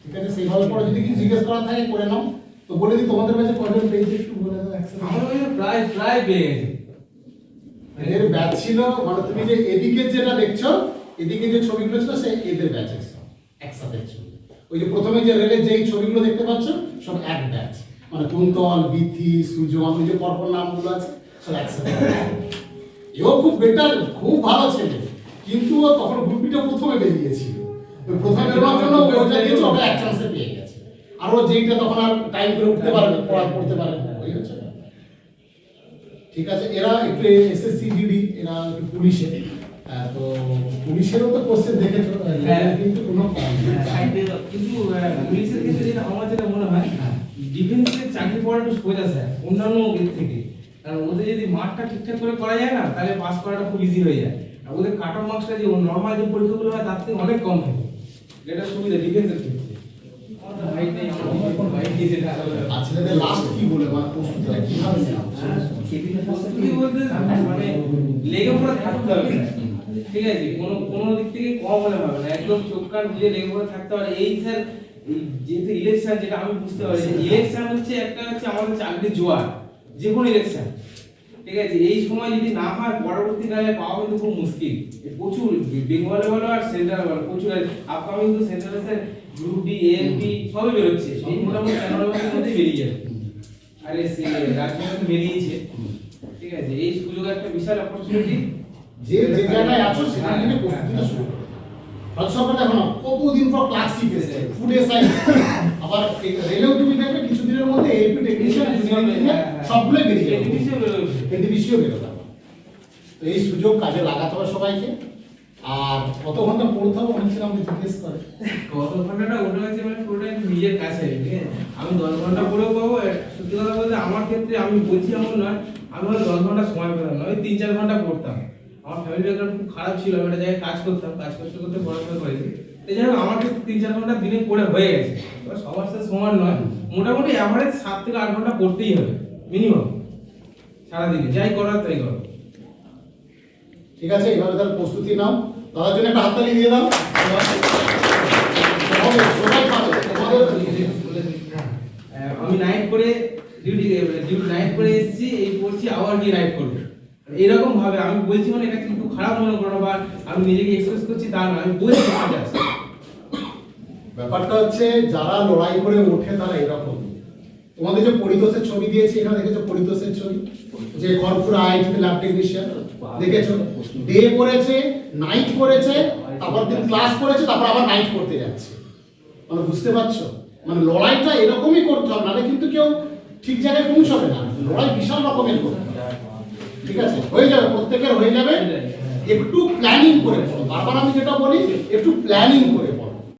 ঠিক আছে? সেইভাবে পরে যদি কিছু জিজ্ঞেস করার থাকে করে নাও। তো বলে দিই তোমাদের কাছে কয়জন পেয়েছে একটু বলে দাও প্রায় প্রায় পেয়ে এর ব্যাচ ছিল মানে তুমি যে এদিকে যেটা দেখছ এদিকে যে ছবিগুলো ছিল সে এদের ব্যাচের সব একসাথে ছবি ওই যে প্রথমে যে রেলের যেই ছবিগুলো দেখতে পাচ্ছ সব এক ব্যাচ মানে কুন্তল বিথি সুজন ওই যে পরপর নামগুলো আছে সব একসাথে। এও খুব বেটার খুব ভালো ছেলে। কিন্তু ও তখন গ্রুপিটা প্রথমে বেরিয়েছিল। প্রথমে বেরোনোর জন্য ওটা দিয়েছে ওটা এক চান্সে পেয়ে গেছে। আর ও যেইটা তখন আর টাইম করে উঠতে পারবে পড়া পড়তে পারবে না, ওই হচ্ছে ঠিক আছে এরা একটু এসএসসি জিডি এরা একটু পুলিশে। তো পুলিশেরও তো কোশ্চেন দেখেছ হ্যাঁ। কিন্তু কোনো কিন্তু পুলিশের ক্ষেত্রে যেটা আমার যেটা মনে হয় ডিফেন্সের চাকরি পড়া একটু সোজা স্যার অন্যান্য থেকে। কারণ ওদের যদি মাঠটা ঠিকঠাক করে করা যায় না তাহলে পাস করাটা খুব ইজি হয়ে যায়। আর ওদের কাট অফ মার্কসটা যে নর্মাল যে পরীক্ষাগুলো হয় তার থেকে অনেক কম থাকে। যেটা সুবিধা ডিফেন্সের ক্ষেত্রে। লাস্ট কি বলে মানে প্রস্তুতিটা কীভাবে নেওয়া প্রস্তুতি বলতে মানে লেগে পড়ে থাকতে হবে ঠিক আছে কোনো কোনো দিক থেকে কম হলে হবে না। একদম চোখ কান বুঝে লেগে পড়ে থাকতে হবে এই স্যার যেহেতু ইলেকশন যেটা আমি বুঝতে পারি ইলেকশন হচ্ছে একটা হচ্ছে আমাদের চাকরির জোয়ার। যে কোনো ইলেকশন ঠিক আছে, এই সময় যদি না হয়, পরবর্তীকালে পাওয়া কিন্তু খুব মুশকিল। প্রচুর বেঙ্গলে বলো আর সেন্ট্রাল বলো, প্রচুর আপকামিং তো সেন্ট্রাল গ্রুপ ডি এএমপি সবই বেরোচ্ছে। এই মোটামুটি পনেরো মধ্যে বেরিয়ে যাবে। আরে সে রাজনীতি বেরিয়েছে। ঠিক আছে, এই সুযোগ একটা বিশাল অপরচুনিটি যে জায়গায় আছো, সেখান প্রস্তুতিটা শুরু। ভারত সরকার দেখো না কতদিন পর ফুড সায়েন্স আবার রেলেও তুমি দেখবে কিছুদিনের মধ্যে এলপি টেকনিশিয়ান সবগুলোই বেরিয়ে যাবে। এনটিপিসিও বেরোবে। তো এই সুযোগ কাজে লাগাতে হবে সবাইকে। আর কত ঘণ্টা পড়তে হবে অনেক আমাকে জিজ্ঞেস করে। কত ঘন্টাটা ওটা হচ্ছে মানে পুরোটা নিজের কাছে আমি দশ ঘণ্টা পড়েও পাবো সত্যি কথা বলতে আমার ক্ষেত্রে আমি বলছি এমন নয় আমি হয়তো দশ ঘণ্টা সময় পেতাম না ওই তিন চার ঘণ্টা পড়তাম। আমার ফ্যামিলি ব্যাকগ্রাউন্ড খুব খারাপ ছিল আমি একটা জায়গায় কাজ করতাম কাজ করতে করতে পড়াশোনা করেছি এই যাই হোক আমার তিন চার ঘণ্টা দিনে পড়ে হয়ে গেছে। এবার সবার সাথে সমান নয় মোটামুটি অ্যাভারেজ সাত থেকে আট ঘণ্টা পড়তেই হবে মিনিমাম সারাদিনে যাই করার তাই করো। ঠিক আছে এভাবে তাহলে প্রস্তুতি নাও। তাদের জন্য একটা হাততালি দিয়ে দাও। আহ, আমি নাইট করে ডিউটি ডিউটি নাইট করে এসেছি এই পড়ছি আবার গিয়ে নাইট করব। এরকম ভাবে আমি বলছি মানে এটা কিন্তু খারাপ মনে করো বা আমি নিজেকে এক্সপ্রেস করছি তা না আমি বলছি। ব্যাপারটা হচ্ছে যারা লড়াই করে ওঠে তারা এরকম। তোমাদের যে পরিতোষের ছবি দিয়েছি, এখানে দেখেছ পরিতোষের ছবি? যে খড়পুর আইটি ল্যাব টেকনিশিয়ান, দেখেছ? ডে করেছে নাইট করেছে, তারপর দিন ক্লাস করেছে, তারপর আবার নাইট করতে যাচ্ছে। মানে বুঝতে পারছ? মানে লড়াইটা এরকমই করতে হবে, নাহলে কিন্তু কেউ ঠিক জায়গায় পৌঁছাবে না। লড়াই বিশাল রকমের করতে হবে। ঠিক আছে? হয়ে যাবে প্রত্যেকের হয়ে যাবে। একটু প্ল্যানিং করে বলো। বারবার আমি যেটা বলি একটু প্ল্যানিং করে।